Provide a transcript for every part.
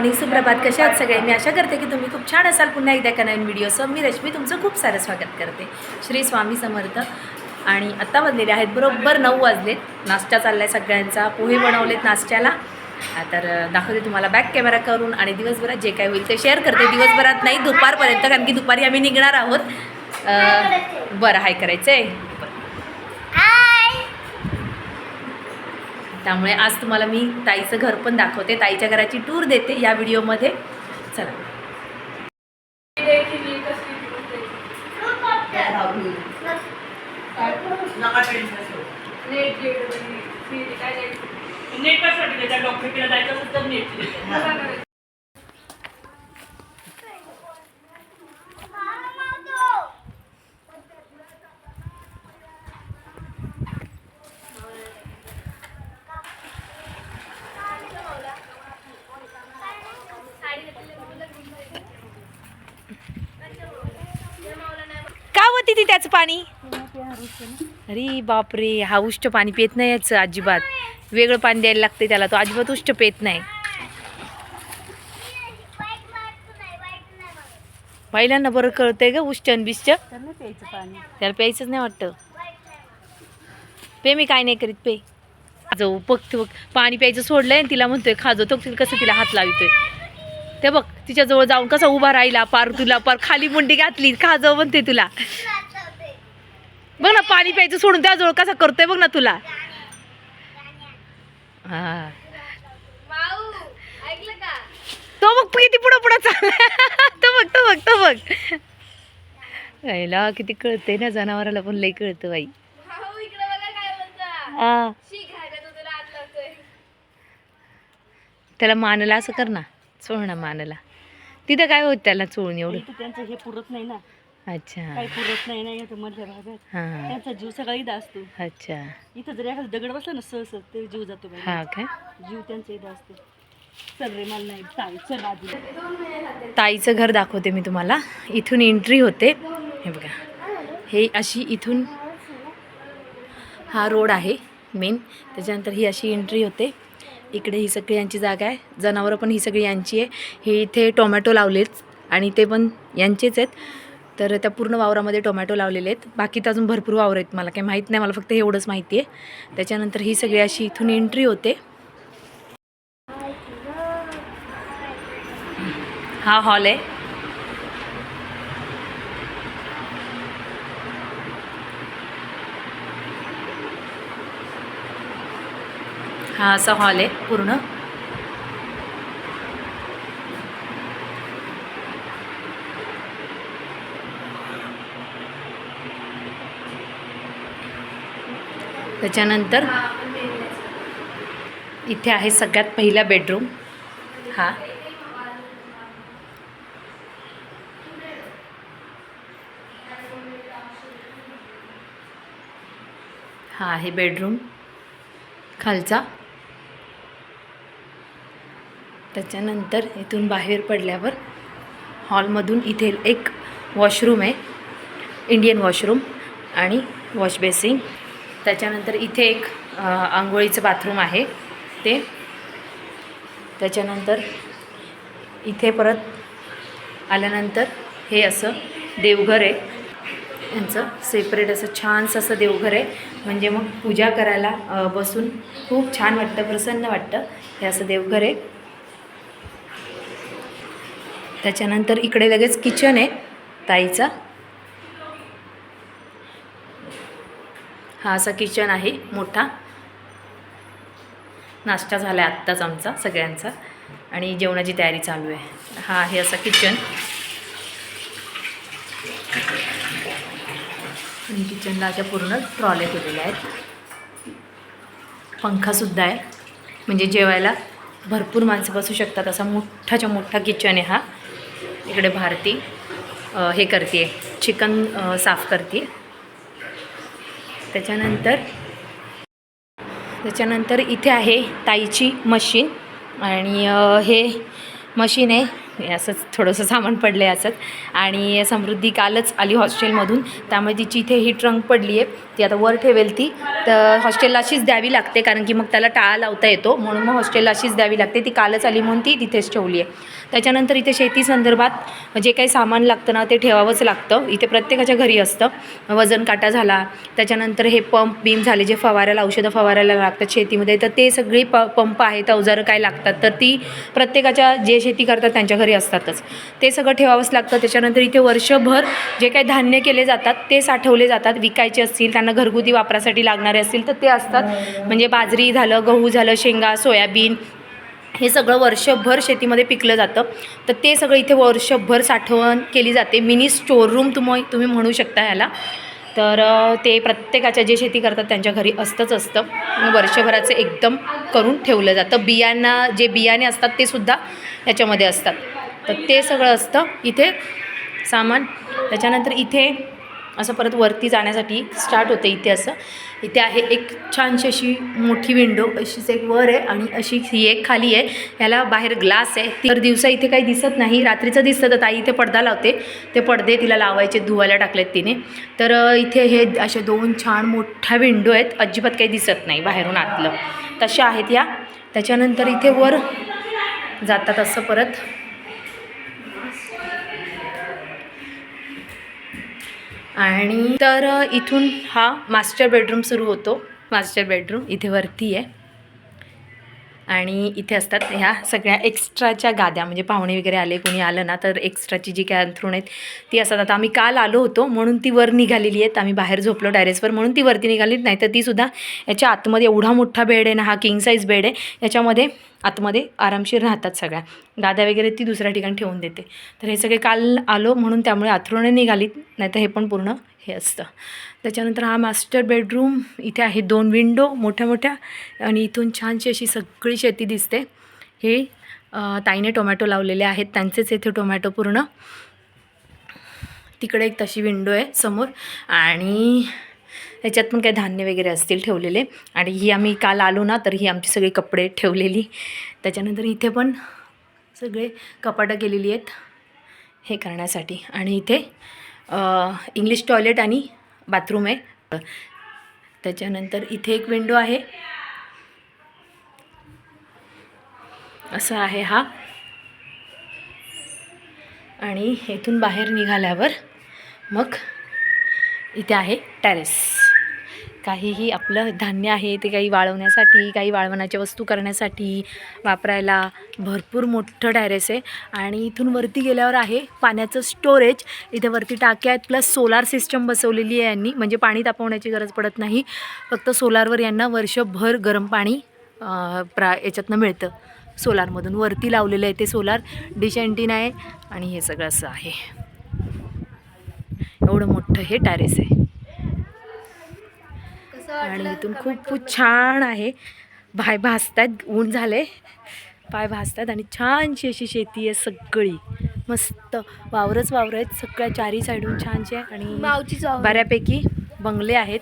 Morning सुप्रभात कशा आहात सगळे? मी आशा करते की तुम्ही खूप छान असाल. पुन्हा एकदा एका नवीन व्हिडिओसह मी रश्मी तुमचं खूप सारं स्वागत करते. श्री स्वामी समर्थ. आणि आत्ता वाजलेले आहेत बरोबर नऊ वाजलेत. नाश्ता चालला आहे सगळ्यांचा. पोहे बनवलेत नाश्त्याला. तर दाखवते तुम्हाला बॅक कॅमेरा करून आणि दिवसभरात जे काय होईल ते शेअर करते. दिवसभरात नाही दुपारपर्यंत. कारण की दुपारी आम्ही निघणार आहोत. बरं हाय करायचं आहे त्यामुळे आज तुम्हाला मी ताईचं घर पण दाखवते. ताईच्या घराची टूर देते या व्हिडिओमध्ये. चला. नेट कशासाठी देतात डॉक्टरकडे जायचं असेल तर नेट देतात. का होती ती त्याचं पाणी? अरे बापरे हा उष्ट पाणी पित नाही याचं अजिबात. वेगळं पाणी द्यायला लागते त्याला तो अजिबात उष्ट पित नाही. पहिल्यांदा बरं कळतंय ग उष्टन बिष्ट. त्याला प्यायचंच नाही वाटतं. पे मी काय नाही करीत पे. जाऊ बघते बघ पाणी प्यायचं सोडलंय आणि तिला म्हणतोय खाजो तो कसं तिला हात लावितोय. ते बघ तिच्याजवळ जाऊन कसा उभा राहिला पार तुला पार खाली मुंडी घातली खाजो म्हणते तुला. बघ ना पाणी प्यायचं सोडून त्याजवळ कसा करतोय बघ ना तुला. हा. तो बघ किती पुढं पुढं चाललाय. तो बघ तो बघ तो बघ. यायला किती कळतंय ना जनावराला पण लई कळतं बाई. हा. त्याला मानला असं कर ना चोळ ना मानला. तिथं काय होत त्याला चोळून एवढं? त्यांचं हे पुरत नाही ना. अच्छा. काही पुरत नाही ना इथं मधल्या भागात. हा. त्यांचा जीव सगळा इथं असतो. अच्छा. इथं जर एखादा दगड बसला ना सहज ते जीव जातो बाई. हा काय जीव त्यांचा इथं असतो. चल रे मला नाही. चाल चल ताईचं घर दाखवते मी तुम्हाला. इथून एंट्री होते. हे बघा. हे अशी इथून हा रोड आहे मेन त्याच्यानंतर ही अशी एंट्री होते. इकडे ही सगळी यांची जागा आहे. जनावरं पण ही सगळी यांची आहे. हे इथे टोमॅटो लावलेत आणि ते पण यांचेच आहेत. तर त्या पूर्ण वावरामध्ये टोमॅटो लावलेले आहेत. बाकी तर अजून भरपूर वावर आहेत. मला काही माहीत नाही. मला फक्त एवढंच माहिती आहे. त्याच्यानंतर ही सगळी अशी इथून एंट्री होते. हा हॉल आहे. हा असा हॉल आहे पूर्ण. त्याच्यानंतर इथे आहे सगळ्यात पहिला बेडरूम. हा. हा आहे बेडरूम. खालचा. त्याच्यानंतर इथून बाहेर पडल्यावर हॉलमधून इथे एक वॉशरूम आहे. इंडियन वॉशरूम आणि वॉश बेसिन. त्याच्यानंतर इथे एक आंघोळीचं बाथरूम आहे ते. त्याच्यानंतर इथे परत आल्यानंतर हे असं देवघर आहे. यांचं सेपरेट असं छानसं असं देवघर आहे. म्हणजे मग पूजा करायला बसून खूप छान वाटतं प्रसन्न वाटतं हे असं देवघर आहे. त्याच्यानंतर इकडे लगेच किचन आहे ताईचा. हा असा किचन आहे मोठा. नाश्ता झाला आहे आत्ताच आमचा सगळ्यांचा. आणि जेवणाची तयारी चालू आहे. हा आहे असा किचन. आणि किचनला अशा पूर्ण ट्रॉले केलेल्या आहेत. पंखासुद्धा आहे. म्हणजे जेवायला भरपूर माणसं बसू शकतात. असा मोठाच्या मोठा किचन आहे हा. इकडे भारती हे करते चिकन साफ करते त्याच्यानंतर त्याच्यानंतर इथे आहे ताईची मशीन आणि हे मशीन आहे. असंच थोडंसं सामान पडलं आहे असंच. आणि समृद्धी कालच आली हॉस्टेलमधून. त्यामुळे तिची इथे ही ट्रंक पडली आहे. ती आता वर ठेवेल ती. तर हॉस्टेलला अशीच द्यावी लागते कारण की मग त्याला टाळा लावता येतो. म्हणून मग हॉस्टेलला अशीच द्यावी लागते. ती कालच आली म्हणून ती तिथेच ठेवली आहे. त्याच्यानंतर इथे शेती संदर्भात जे काही सामान लागतं ना ते ठेवावंच लागतं. इथे प्रत्येकाच्या घरी असतं. वजन काटा झाला त्याच्यानंतर हे पंप बीम झाले जे फवाऱ्याला औषधं फवारायला लागतात शेतीमध्ये तर ते सगळी प पंप आहेत अवजारं काय लागतात तर ती प्रत्येकाच्या जे शेती करतात त्यांच्या घरी असतातच. ते सगळं ठेवावंच लागतं. त्याच्यानंतर इथे वर्षभर जे काही धान्य केले जातात ते साठवले जातात. विकायचे असतील त्यांना घरगुती वापरासाठी लागणारे असतील तर ते असतात. म्हणजे बाजरी झालं गहू झालं शेंगा सोयाबीन हे सगळं वर्षभर शेतीमध्ये पिकलं जातं. तर ते सगळं इथे वर्षभर साठवण केली जाते. मिनी स्टोअररूम तुम्ही तुम्ही म्हणू शकता ह्याला तर ते प्रत्येकाच्या जे शेती करतात त्यांच्या घरी असतंच असतं. वर्षभराचं एकदम करून ठेवलं जातं. बियांना जे बियाणे असतात ते सुद्धा याच्यामध्ये असतात. तर ते सगळं असतं. इथे सामान. त्याच्यानंतर इथे असं परत वरती जाण्यासाठी स्टार्ट होते इथे असं. इथे आहे एक छानशी अशी मोठी विंडो अशीच एक वर आहे आणि अशी ही एक खाली आहे. ह्याला बाहेर ग्लास आहे. तर दिवसा इथे काही दिसत नाही रात्रीचं दिसतं तर ताई इथे पडदा लावते. ते पडदे तिला लावायचे धुवायला टाकलेत तिने. तर इथे हे अशा दोन छान मोठ्या विंडो आहेत. अजिबात काही दिसत नाही बाहेरून आतलं. तशा आहेत या. त्याच्यानंतर इथे वर जातात असं परत. आणि तर इथून हा मास्टर बेडरूम सुरू होतो. मास्टर बेडरूम इथे वरती आहे. आणि इथे असतात ह्या सगळ्या एक्स्ट्राच्या गाद्या. म्हणजे पाहुणे वगैरे आले कोणी आलं ना तर एक्स्ट्राची जी काय अंथरूण आहेत ती असतात. आता आम्ही काल आलो होतो म्हणून ती वर निघालेली आहेत. आम्ही बाहेर झोपलो टेरेसवर म्हणून ती वरती निघाली नाही तर तीसुद्धा याच्या आतमध्ये एवढा मोठा बेड आहे ना हा किंग साईज बेड आहे. याच्यामध्ये आतमध्ये आरामशीर राहतात सगळ्या. गाद्या वगैरे ती दुसऱ्या ठिकाणी ठेवून देते. तर हे सगळे काल आलो म्हणून त्यामुळे आथरुणे निघालीत नाहीतर हे पण पूर्ण हे असतं. त्याच्यानंतर हा मास्टर बेडरूम इथे आहे दोन विंडो मोठ्या मोठ्या आणि इथून छानशी अशी सगळी शेती दिसते. हे ताईने टोमॅटो लावलेले आहेत त्यांचेच येथे टोमॅटो पूर्ण. तिकडे एक तशी विंडो आहे समोर आणि ह्याच्यात पण काही धान्य वगैरे असतील ठेवलेले. आणि ही आम्ही काल आलो ना तर ही आमची सगळी कपडे ठेवलेली. त्याच्यानंतर इथे पण सगळे कपाटं केलेली आहेत हे करण्यासाठी. आणि इथे इंग्लिश टॉयलेट आणि बाथरूम आहे. त्याच्यानंतर इथे एक विंडो आहे. असं आहे हा. आणि इथून बाहेर निघाल्यावर मग इथे आहे टॅरेस काहीही आपलं धान्य आहे ते काही वाळवण्यासाठी काही वाळवण्याच्या वस्तू करण्यासाठी वापरायला भरपूर मोठं टॅरेस आहे. आणि इथून वरती गेल्यावर आहे पाण्याचं स्टोरेज इथे वरती टाक्या आहेत प्लस सोलार सिस्टम बसवलेली आहे यांनी. म्हणजे पाणी तापवण्याची गरज पडत नाही. फक्त सोलारवर यांना वर्षभर गरम पाणी प्रा याच्यातनं मिळतं. सोलारमधून वरती लावलेलं आहे ते सोलार डिश अँटीन आहे. आणि हे सगळं असं आहे. एवढं मोठं हे टॅरेस आहे. आणि इथून खूप खूप छान आहे. पाय भाजतात ऊन झाले पाय भाजतात आणि छानशी अशी शेती आहे सगळी. मस्त. वावरच वावरं आहेत. सगळ्या चारी साईडून छानशे आणि बऱ्यापैकी बंगले आहेत.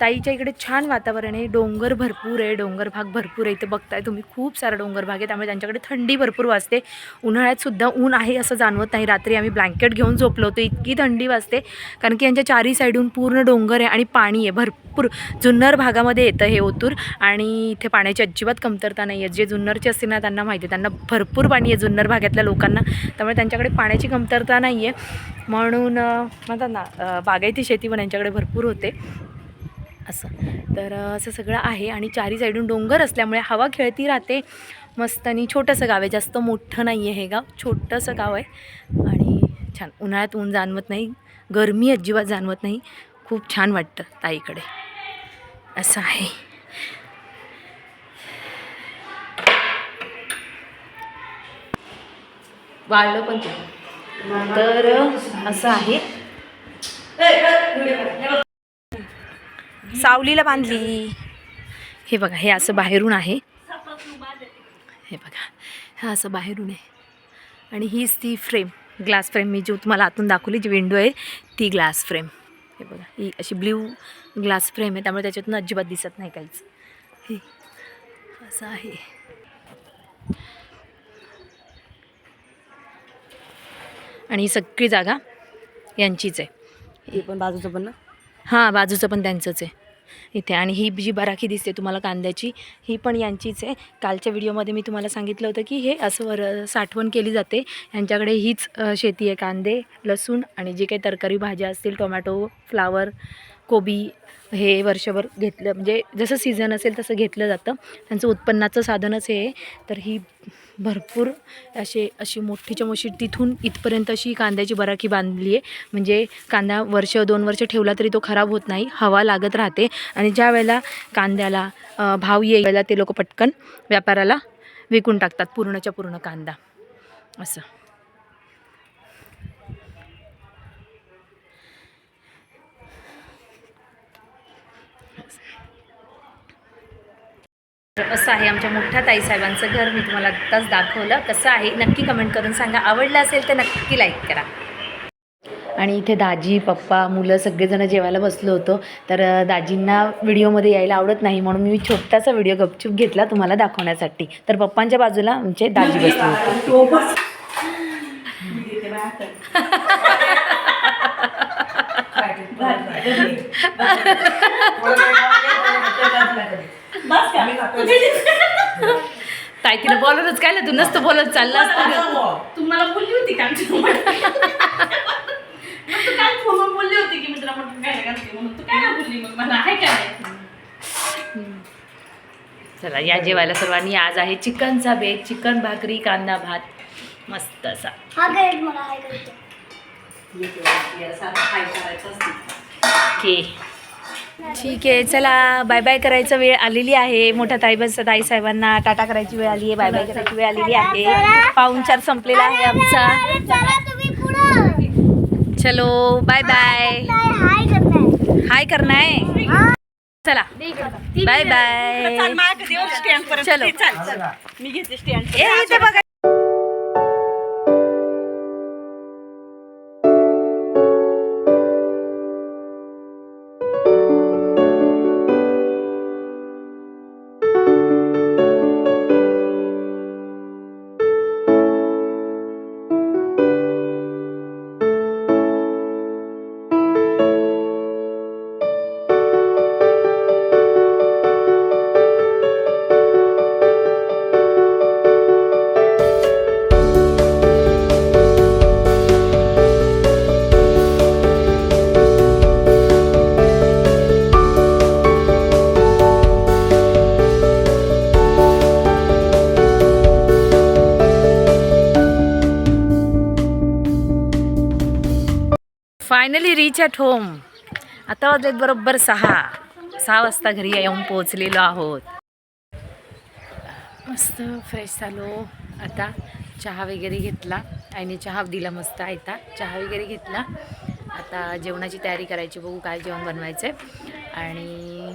ताईच्या इकडे छान वातावरण आहे. डोंगर भरपूर आहे. डोंगर भाग भरपूर आहे. इथे बघताय तुम्ही खूप सारा डोंगर भाग आहे. त्यामुळे त्यांच्याकडे थंडी भरपूर वाजते. उन्हाळ्यात सुद्धा ऊन आहे असं जाणवत नाही. रात्री आम्ही ब्लँकेट घेऊन झोपलो होतो. इतकी थंडी वाजते. कारण की यांच्या चारी साईडून पूर्ण डोंगर आहे आणि पाणी आहे. भरपूर जुन्नर भागामध्ये येतं हे ओतूर. आणि इथे पाण्याची अजिबात कमतरता नाही आहे. जे जुन्नरचे असतील ना त्यांना माहिती आहे. त्यांना भरपूर पाणी आहे जुन्नर भागातल्या लोकांना. त्यामुळे त्यांच्याकडे पाण्याची कमतरता नाही आहे. म्हणून म्हणतात ना बागायती शेती पण यांच्याकडे भरपूर होते. असं. तर असं सगळं आहे आणि चारी साईडून डोंगर असल्यामुळे हवा खेळती राहते मस्त आणि छोटंसं गाव आहे. जास्त मोठं नाही आहे हे गाव. छोटंसं गाव आहे आणि छान. उन्हाळ्यात ऊन जाणवत नाही. गरमी अजिबात जाणवत नाही. खूप छान वाटतं ताईकडे. असं आहे. वाढलं पण तर असं आहे. सावलीला बांधली. हे बघा हे असं बाहेरून आहे. हे बघा हा असं बाहेरून आहे. आणि हीच ती फ्रेम ग्लास फ्रेम मी जी तुम्हाला आतून दाखवली जी विंडो आहे ती ग्लास फ्रेम हे बघा ही अशी ब्ल्यू ग्लास फ्रेम आहे. त्यामुळे त्याच्यातून अजिबात दिसत नाही काहीच. हे असं आहे. आणि ही सगळी जागा यांचीच आहे. हे पण बाजूचं पण ना? हां बाजूचं पण त्यांचंच आहे. इथे. आणि ही जी बराखी दिसते तुम्हाला कांद्याची ही पण यांचीच आहे. कालच्या व्हिडिओमध्ये मी तुम्हाला सांगितलं होतं की हे असं वर साठवण केली जाते. यांच्याकडे हीच शेती आहे कांदे लसूण आणि जे काही तरकारी भाज्या असतील टोमॅटो फ्लावर कोबी हे वर्षभर घेतलं म्हणजे जसं सीझन असेल तसं घेतलं जातं. त्यांचं उत्पन्नाचं साधनच हे आहे. तर ही भरपूर असे अशी मोठीच्या मोठी तिथून इथपर्यंत अशी कांद्याची बराकी बांधली आहे. म्हणजे कांदा वर्ष दोन वर्ष ठेवला तरी तो खराब होत नाही. हवा लागत राहते. आणि ज्या वेळेला कांद्याला भाव येईल ते लोक पटकन व्यापाराला विकून टाकतात पूर्णच्या पूर्ण कांदा. असं. असं आहे आमच्या मोठ्या ताईसाहेबांचं घर. मी तुम्हाला आत्ताच दाखवलं कसं आहे. नक्की कमेंट करून सांगा. आवडलं असेल तर नक्की लाईक करा. आणि इथे दाजी पप्पा मुलं सगळेजण जेवायला बसलो होतो. तर दाजींना व्हिडिओमध्ये यायला आवडत नाही म्हणून मी छोटासा व्हिडिओ गपचूप घेतला तुम्हाला दाखवण्यासाठी. तर पप्पांच्या बाजूला आमचे दाजी बसले होते. ताई तिने बोलवलंच काय ना तू नसतं बोलत चाललं असतं. तू मला बोलली होती का आमची मग तू काय फोनवर बोलली होती की मी तुला मटण खायला घालते म्हणून? तू काय नाही बोलली मग मला? आहे काय चला या जेवायला सर्वांनी. आज आहे चिकनचा बेत चिकन भाकरी कांदा भात. मस्त असा. हा करेक्ट मला हाय करतो ओके. ठीक आहे चला बाय बाय करायचं वेळ आलेली आहे. मोठ्या ताईबस ताई साहेबांना टाटा करायची वेळ आली आहे बाय बाय करायची वेळ आलेली आहे. पाहुणचार संपलेला आहे आमचा. चला बाय बाय हाय करणार है चला बाय बाय चाल. मी घेते स्टँड बघा. फायनली रीच ॲट होम आता वाजलेत बरोबर सहा. सहा वाजता घरी येऊन पोहोचलेलो आहोत. मस्त फ्रेश झालो आता चहा वगैरे घेतला. आईने चहा दिला मस्त आयता. चहा वगैरे घेतला. आता जेवणाची तयारी करायची बघू काय जेवण बनवायचं आहे आणि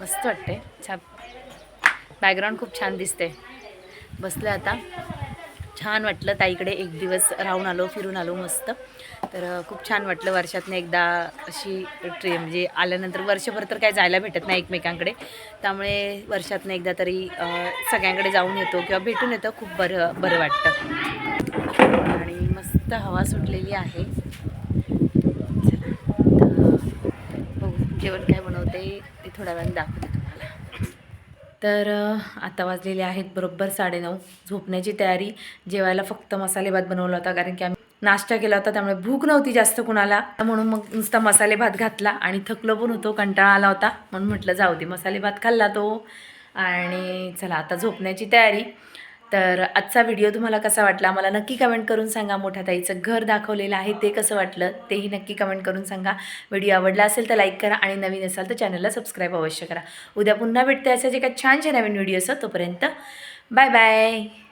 मस्त वाटते छान. बॅकग्राऊंड खूप छान दिसते बसलं आता. छान वाटलं. ताईकडे एक दिवस राहून आलो फिरून आलो मस्त. तर खूप छान वाटलं वर्षातनं एकदा अशी ट्रे म्हणजे आल्यानंतर वर्षभर तर काय जायला भेटत नाही एकमेकांकडे. त्यामुळे वर्षातनं एकदा तरी सगळ्यांकडे जाऊन येतो किंवा भेटून येतो. खूप बरं बरं वाटतं. आणि मस्त हवा सुटलेली आहे. बघू जेवण काय बनवते ते थोड्या वेळाने दाखवते तर आता वाजलेले आहेत बरोबर साडेनऊ. झोपण्याची तयारी. जेवायला फक्त मसालेभात बनवला होता कारण की आम्ही नाश्ता केला होता त्यामुळे भूक नव्हती जास्त कुणाला. म्हणून मग नुसता मसाले भात घातला आणि थकलो पण होतो कंटाळा आला होता. म्हणून म्हटलं जाऊ दे मसाले भात खाल्ला तो. आणि चला आता झोपण्याची तयारी. तर आजचा व्हिडिओ तुम्हाला कसा वाटला मला नक्की कमेंट करून सांगा. मोठ्या ताईचं घर दाखवलेलं आहे ते कसं वाटलं तेही नक्की कमेंट करून सांगा. व्हिडिओ आवडला असेल तर लाईक करा आणि नवीन असाल तर चॅनलला सबस्क्राईब अवश्य करा. उद्या पुन्हा भेटते असं जे काही छानशे नवीन व्हिडिओ असं तोपर्यंत बाय बाय.